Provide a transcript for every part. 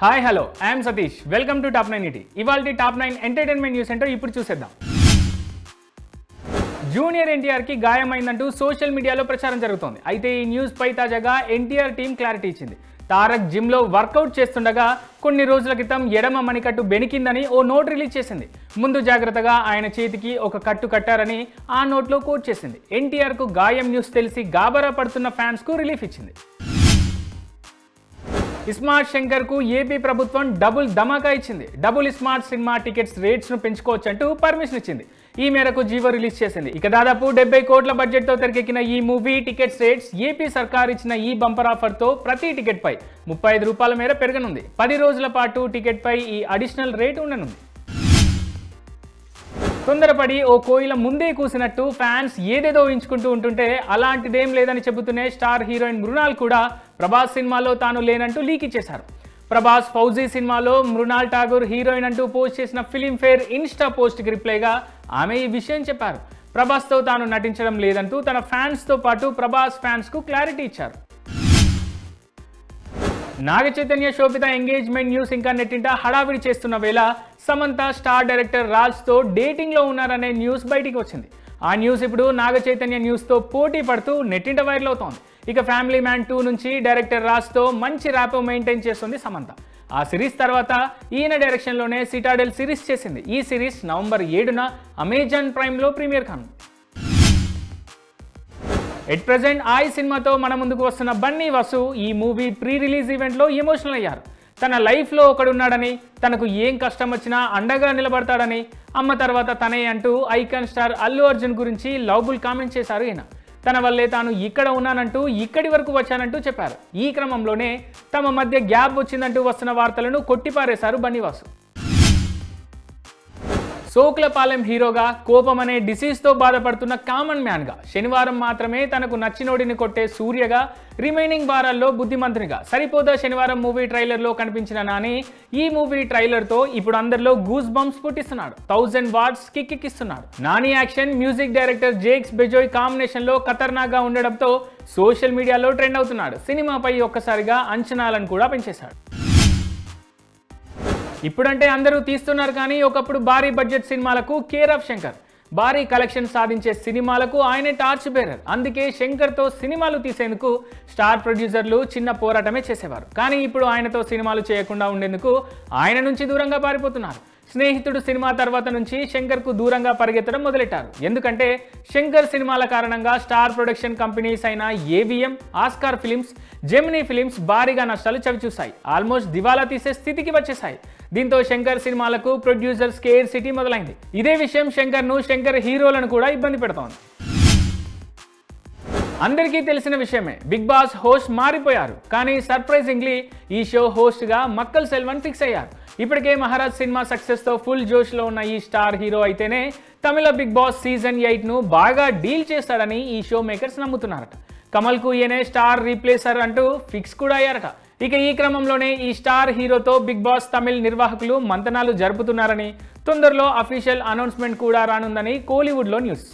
Hi hello. I'm Satish. Welcome to top nine ET. ఇవాళ top nine entertainment news centre ఇప్పుడు చూసేద్దాం. Junior ఎన్టీఆర్కి గాయమైందంటూ social మీడియాలో ప్రచారం జరుగుతోంది. అయితే ఈ న్యూస్ పై తాజాగా ఎన్టీఆర్ టీం క్లారిటీ ఇచ్చింది. తారక్ జిమ్లో వర్కౌట్ చేస్తుండగా కొన్ని రోజుల క్రితం ఎడమ మణికట్టు బెనికిందని ఓ నోట్ రిలీజ్ చేసింది. ముందు జాగ్రత్తగా ఆయన చేతికి ఒక కట్టు కట్టారని ఆ నోట్లో కోట్ చేసింది. ఎన్టీఆర్కు గాయం న్యూస్ తెలిసి గాబరా పడుతున్న ఫ్యాన్స్కు రిలీఫ్ ఇచ్చింది. ఇస్మార్ట్ శంకర్కు ఏపీ ప్రభుత్వం డబుల్ ధమాకా ఇచ్చింది. డబుల్ స్మార్ట్ సినిమా టికెట్స్ రేట్స్ను పెంచుకోవచ్చు అంటూ పర్మిషన్ ఇచ్చింది. ఈ మేరకు జీవో రిలీజ్ చేసింది. ఇక దాదాపు డెబ్బై కోట్ల బడ్జెట్తో తెరకెక్కిన ఈ మూవీ టికెట్స్ రేట్స్ ఏపీ సర్కార్ ఇచ్చిన ఈ బంపర్ ఆఫర్తో ప్రతి టికెట్ పై ముప్పై ఐదు రూపాయల మేర పెరగనుంది. పది రోజుల పాటు టికెట్ పై ఈ అడిషనల్ రేట్ ఉండనుంది. తొందరపడి ఓ కోయిల ముందే కూసినట్టు ఫ్యాన్స్ ఏదేదో ఊహించుకుంటూ ఉంటుంటే అలాంటిదేం లేదని చెబుతూనే స్టార్ హీరోయిన్ మృణాల్ కూడా ప్రభాస్ సినిమాలో తాను లేనంటూ లీక్ ఇచ్చేశారు. ప్రభాస్ ఫౌజీ సినిమాలో మృణాల్ ఠాగూర్ హీరోయిన్ అంటూ పోస్ట్ చేసిన ఫిలింఫేర్ ఇన్స్టా పోస్ట్కి రిప్లైగా ఆమె ఈ విషయం చెప్పారు. ప్రభాస్తో తాను నటించడం లేదంటూ తన ఫ్యాన్స్తో పాటు ప్రభాస్ ఫ్యాన్స్కు క్లారిటీ ఇచ్చారు. నాగ చైతన్య శోభిత ఎంగేజ్మెంట్ న్యూస్ ఇంకా నెట్టింట హడావిడి చేస్తున్న వేళ సమంత స్టార్ డైరెక్టర్ రాజ్తో డేటింగ్లో ఉన్నారనే న్యూస్ బయటికి వచ్చింది. ఆ న్యూస్ ఇప్పుడు నాగ చైతన్య న్యూస్తో పోటీ పడుతూ నెట్టింట వైరల్ అవుతోంది. ఇక ఫ్యామిలీ మ్యాన్ టూ నుంచి డైరెక్టర్ రాజ్తో మంచి ర్యాపో మెయింటైన్ చేస్తుంది సమంత. ఆ సిరీస్ తర్వాత ఈయన డైరెక్షన్లోనే సిటాడెల్ సిరీస్ చేసింది. ఈ సిరీస్ నవంబర్ ఏడున అమెజాన్ ప్రైమ్లో ప్రీమియర్ కానుంది. ఎట్ ప్రెజెంట్ ఆయ్ సినిమాతో మన ముందుకు వస్తున్న బన్నీ వసు ఈ మూవీ ప్రీ రిలీజ్ ఈవెంట్లో ఎమోషనల్ అయ్యారు. తన లైఫ్లో ఒకడున్నాడని తనకు ఏం కష్టం వచ్చినా అండగా నిలబడతాడని అమ్మ తర్వాత తనే అంటూ ఐకాన్ స్టార్ అల్లు అర్జున్ గురించి లవ్బుల్ కామెంట్ చేశారు ఈయన. తన వల్లే తాను ఇక్కడ ఉన్నానంటూ ఇక్కడి వరకు వచ్చానంటూ చెప్పారు. ఈ క్రమంలోనే తమ మధ్య గ్యాప్ వచ్చిందంటూ వస్తున్న వార్తలను కొట్టిపారేశారు బన్నీవాసు సోకులపాలెం హీరోగా కోపం అనే డిసీజ్తో బాధపడుతున్న కామన్ మ్యాన్గా శనివారం మాత్రమే తనకు నచ్చినోడిని కొట్టే సూర్యగా రిమైనింగ్ వారాల్లో బుద్ధిమంతునిగా. సరిపోదా శనివారం మూవీ ట్రైలర్లో కనిపించిన నాని ఈ మూవీ ట్రైలర్తో ఇప్పుడు అందరిలో గూస్ బంప్స్ పుట్టిస్తున్నాడు. Thousand words కిక్కిస్తున్నాడు Nani action music director Jakes Bejoy కాంబినేషన్లో ఖతర్నాక్గా ఉండడంతో సోషల్ మీడియాలో ట్రెండ్ అవుతున్నాడు. సినిమాపై ఒక్కసారిగా అంచనాలను కూడా పెంచేశాడు. ఇప్పుడంటే అందరూ తీస్తున్నారు కానీ ఒకప్పుడు భారీ బడ్జెట్ సినిమాలకు కేర్ ఆఫ్ శంకర్. భారీ కలెక్షన్ సాధించే సినిమాలకు ఆయనే టార్చ్ బేరర్. అందుకే శంకర్తో సినిమాలు తీసేందుకు స్టార్ ప్రొడ్యూసర్లు చిన్న పోరాటమే చేసేవారు. కానీ ఇప్పుడు ఆయనతో సినిమాలు చేయకుండా ఉండేందుకు ఆయన నుంచి దూరంగా పారిపోతున్నారు. స్నేహితుడు సినిమా తర్వాత నుంచి శంకర్కు దూరంగా పరిగెత్తడం మొదలెట్టారు. ఎందుకంటే శంకర్ సినిమాల కారణంగా స్టార్ ప్రొడక్షన్ కంపెనీస్ అయిన AVM Oscar films Gemini films భారీగా నష్టాలు చవిచూశాయి. ఆల్మోస్ట్ దివాలా తీసే స్థితికి వచ్చేసాయి దీంతో శంకర్ సినిమాలకు ప్రొడ్యూసర్ స్కేర్ సిటీ మొదలైంది. ఇదే విషయం శంకర్ను శంకర్ హీరోలను కూడా ఇబ్బంది పెడుతోంది. అందరికీ తెలిసిన విషయమే. బిగ్ బాస్ హోస్ట్ మారిపోయారు. కానీ సర్ప్రైజింగ్లీ ఈ షో హోస్ట్గా మక్కల్ సెల్వన్ ఫిక్స్ అయ్యారు. ఇప్పటికే మహారాజ్ సినిమా సక్సెస్తో ఫుల్ జోష్లో ఉన్న ఈ స్టార్ హీరో అయితేనే తమిళ బిగ్ బాస్ సీజన్ ఎయిట్ను బాగా డీల్ చేస్తాడని ఈ షో మేకర్స్ నమ్ముతున్నారట. కమల్కు ఈయనే స్టార్ రీప్లేసర్ అంటూ ఫిక్స్ కూడా అయ్యారట. ఇక ఈ క్రమంలోనే ఈ స్టార్ హీరోతో బిగ్ బాస్ తమిళ్ నిర్వాహకులు మంతనాలు జరుపుతున్నారని తొందరలో అఫీషియల్ అనౌన్స్మెంట్ కూడా రానుందని కోలీవుడ్లో న్యూస్.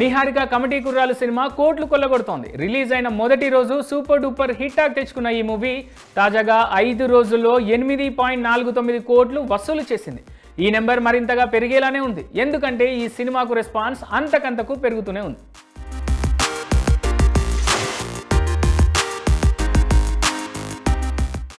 నిహారిక కమిటీ కుర్రాలు సినిమా కోట్లు కొల్లగొడుతోంది. రిలీజ్ అయిన మొదటి రోజు సూపర్ డూపర్ హిట్ టాక్ తెచ్చుకున్న ఈ మూవీ తాజాగా ఐదు రోజుల్లో ఎనిమిది పాయింట్ నాలుగు తొమ్మిది కోట్లు వసూలు చేసింది. ఈ నెంబర్ మరింతగా పెరిగేలానే ఉంది. ఎందుకంటే ఈ సినిమాకు రెస్పాన్స్ అంతకంతకు పెరుగుతూనే ఉంది.